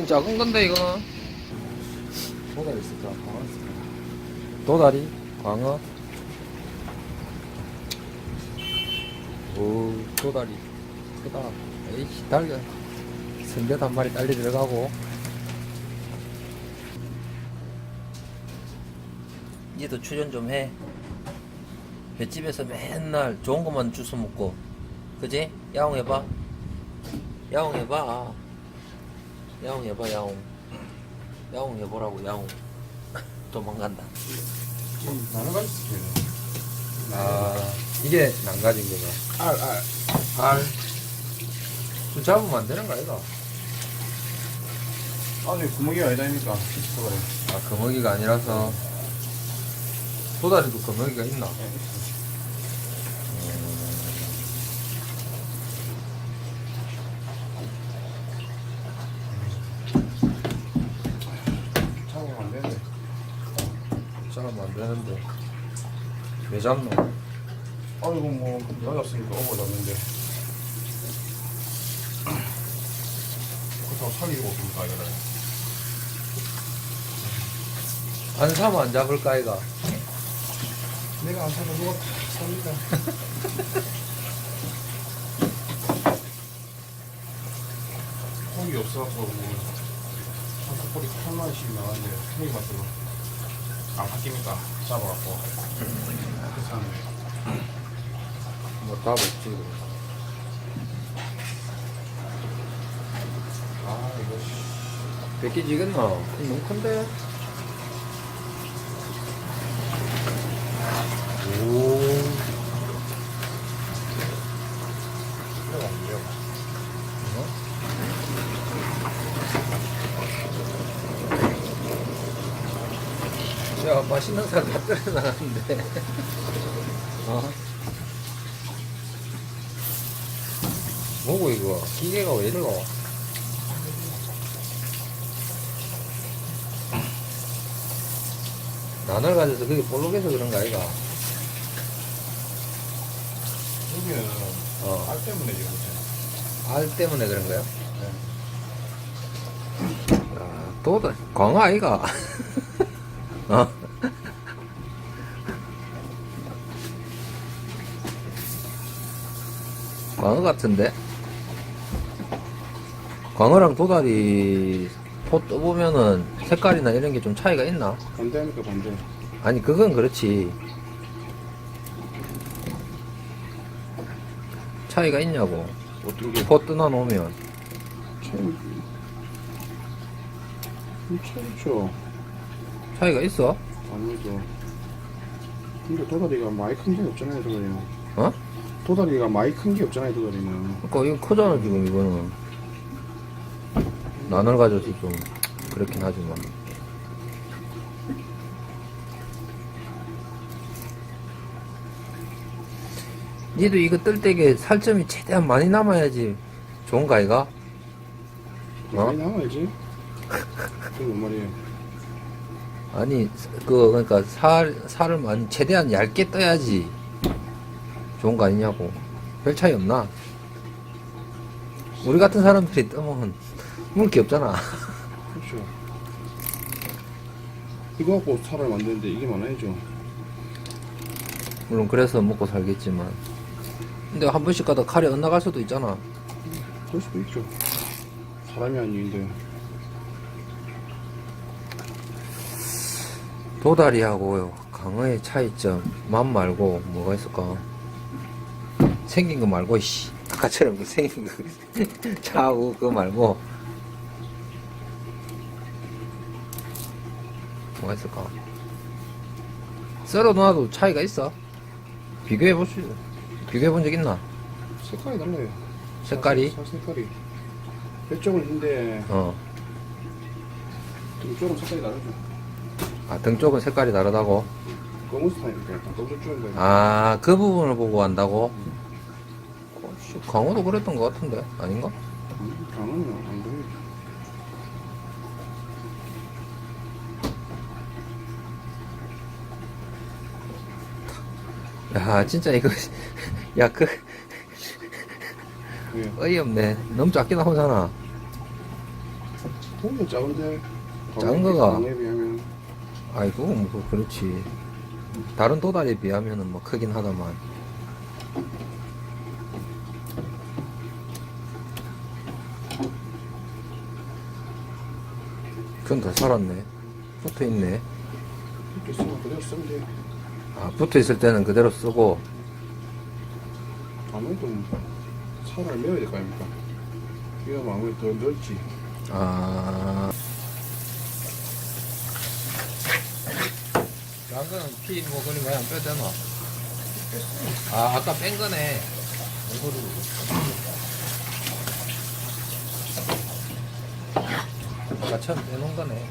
이 작은 건데 이거는 도다리 있을까? 광어 있을까? 도다리, 광어. 오, 도다리. 크다. 에이씨, 달려. 성게도 한 마리 딸리 들어가고. 니도 출연 좀 해. 횟집에서 맨날 좋은 것만 주워 먹고. 그지? 야옹 해봐. 야옹 해봐. 야옹 해봐, 야옹. 야옹 해보라고, 야옹. 도망간다. 좀 나눠가지 있을게요. 아, 이게 난가진 거가. 알, 알. 알. 좀 잡으면 안 되는 거 아이가? 아니, 구멍이 아니다니까. 아, 거먹이가 아니라서. 도다리도 거먹이가 있나? 잡으면 안 되는데. 잡으면 안 되는데. 왜 잡노? 아이고, 뭐, 여자으니까 오버 잡는데. 그렇다고 살리고 없습니까, 이거를. 안 사면 안 잡을까, 아이가? 내가 안 사면 누가 삽니까? 고기 없어갖고, 뭐, 한 꼬리 8만원씩 나왔는데, 고기 맛으로. 안 바뀝니까? 잡아갖고. 그래서 한 뭐, 답 없지. 아, 이거, 씨. 100개 지겠나? 너무 큰데? 오. 그래가 안 돼요. 야, 맛있는 사람 다 떨어나가는데. 어? 뭐고, 이거? 기계가 왜 이러고? 난을 가져서 그게 볼록해서 그런 거 아이가? 여기는 어. 알 때문에 지금. 알 때문에 그런 거야? 네. 아, 또다, 광어 아이가? 어? 광어 같은데? 광어랑 도다리 포 떠보면은 색깔이나 이런 게 좀 차이가 있나? 반대하니까 반대. 아니 그건 그렇지 차이가 있냐고 어떤 게? 포 뜯어 놓으면 차이. 차이죠. 차이가 있어? 아무래도. 근데 도다리가 많이 큰 게 없잖아요, 도다리는. 어? 도다리가 많이 큰 게 없잖아요, 도다리는. 그러니까 이거 크잖아 지금 이거는 나눌 가져서 좀 그렇긴 하지만 니도 이거 뜰 때게 살점이 최대한 많이 남아야지 좋은 거 아이가? 어? 많이 남아야지. 그게 뭔 말이에요? 아니 그 그러니까 살 살을 많이 최대한 얇게 떠야지 좋은 거 아니냐고 별 차이 없나? 우리 같은 사람들이 뜨면 물게 없잖아 그렇죠. 이거 갖고 살을 만드는데 이게 많아야죠. 물론 그래서 먹고 살겠지만 근데 한 번씩 가다 칼이 엇나갈 수도 있잖아 그럴 수도 있죠. 사람이 아닌데. 도다리하고 강어의 차이점 맛 말고 뭐가 있을까? 생긴 거 말고 씨. 아까처럼 그 생긴 거. 차하고 그거 말고. 뭐가 있을까? 썰어 놔도 차이가 있어? 비교해 볼수 있어 비교해 본 적 있나? 색깔이 달라요. 색깔이? 살 색깔이. 이쪽은 흰데 어. 이쪽은 색깔이 다르죠. 아, 등 쪽은 색깔이 다르다고? 검은 스타일이니까 약간 검은 쪽인데. 아, 그 부분을 보고 한다고? 어, 씨, 강호도 그랬던 것 같은데? 아닌가? 음, 강은요 안 그래요. 야, 진짜 이거, 야, 그, 왜요? 어이없네. 너무 작게 나오잖아. 보면 작은데. 작은 거가? 비하면. 아이고 뭐 그렇지 다른 도다리에 비하면은 뭐 크긴 하다만 그건 더 살았네 붙어 있네 이렇게 쓰면 그대로 쓰면 돼. 아 붙어 있을 때는 그대로 쓰고 아무래도 살을 메워야 될 거 아닙니까? 이거 아무래도 더 넓지. 아 양거는 피뭐 그리 많이 안 빼잖아. 아 아까 뺀 거네. 아까 처음 빼놓은 거네.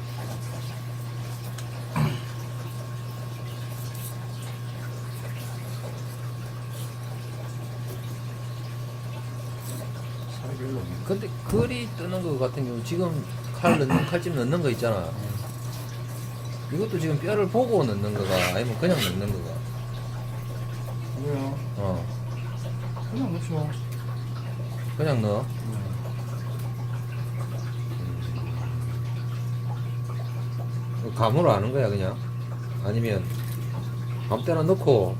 근데 글이 뜨는 거 같은 경우 지금 칼 넣는 칼집 넣는 거 있잖아 이것도 지금 뼈를 보고 넣는 거가 아니면 그냥 넣는 거가 뭐야? 어 그냥 넣죠. 그냥 넣어 감으로 하는 거야 그냥 아니면 아무 때나 넣고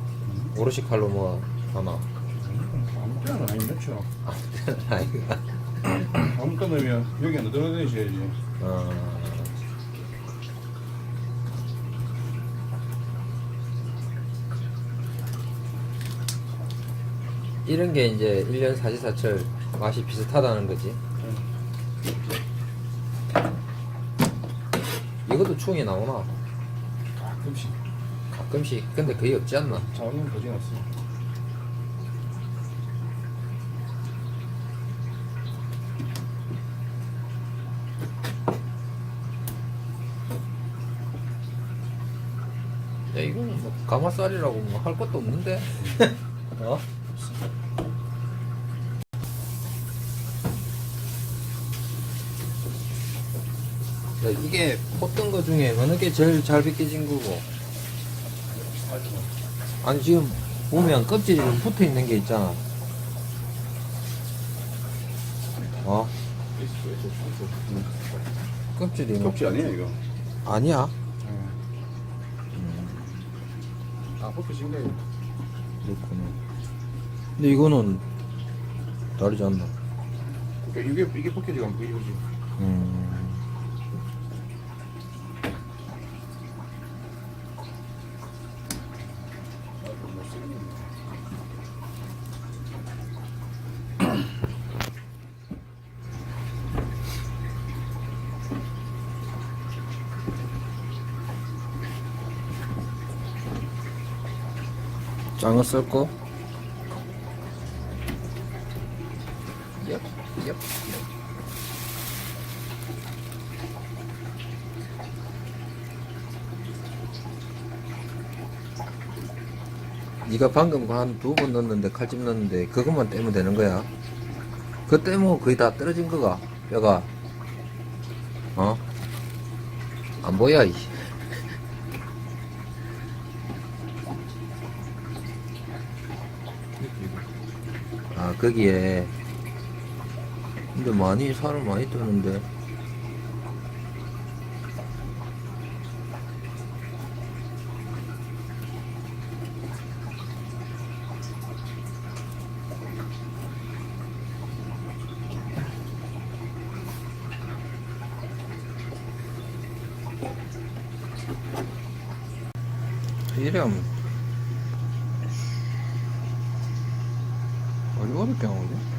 오롯이 칼로 뭐 하나 아무 때나 많이 넣죠. 아무 때나 아이가 아무 때나 넣으면 여기에 넣어내셔야지. 어. 이런 게 이제 1년 사시사철 맛이 비슷하다는 거지. 이것도 충이 나오나? 가끔씩. 가끔씩. 근데 거의 없지 않나? 작은 거지 않았어. 야, 이거는 뭐 가마살이라고 뭐 할 것도 없는데? 어? 야, 이게 pos던 거 중에 어느 게 제일 잘 벗겨진 거고? 아니, 지금 보면 껍질이 좀 붙어 있는 게 있잖아. 어? 껍질이 뭐, 껍질 아니야 이거. 아니야. 아 벗겨진 거예요. 그렇구나. 근데 이거는 다르지 않나? 그러니까 이게 이게 벗겨지가 안 보이지. 음. 장어 쓸고 네가 방금 한 두 번 넣었는데 칼집 넣었는데 그것만 떼면 되는 거야. 그거 떼면 거의 다 떨어진 거가 뼈가 어? 안 보여 이. 아 거기에 근데 많이 살을 많이 뜨는데 이러면 어디 어렵게 하거든?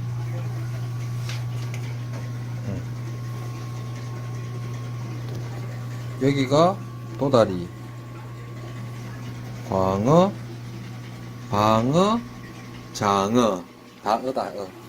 여기가 도다리, 광어, 방어, 장어, 다 어다 어.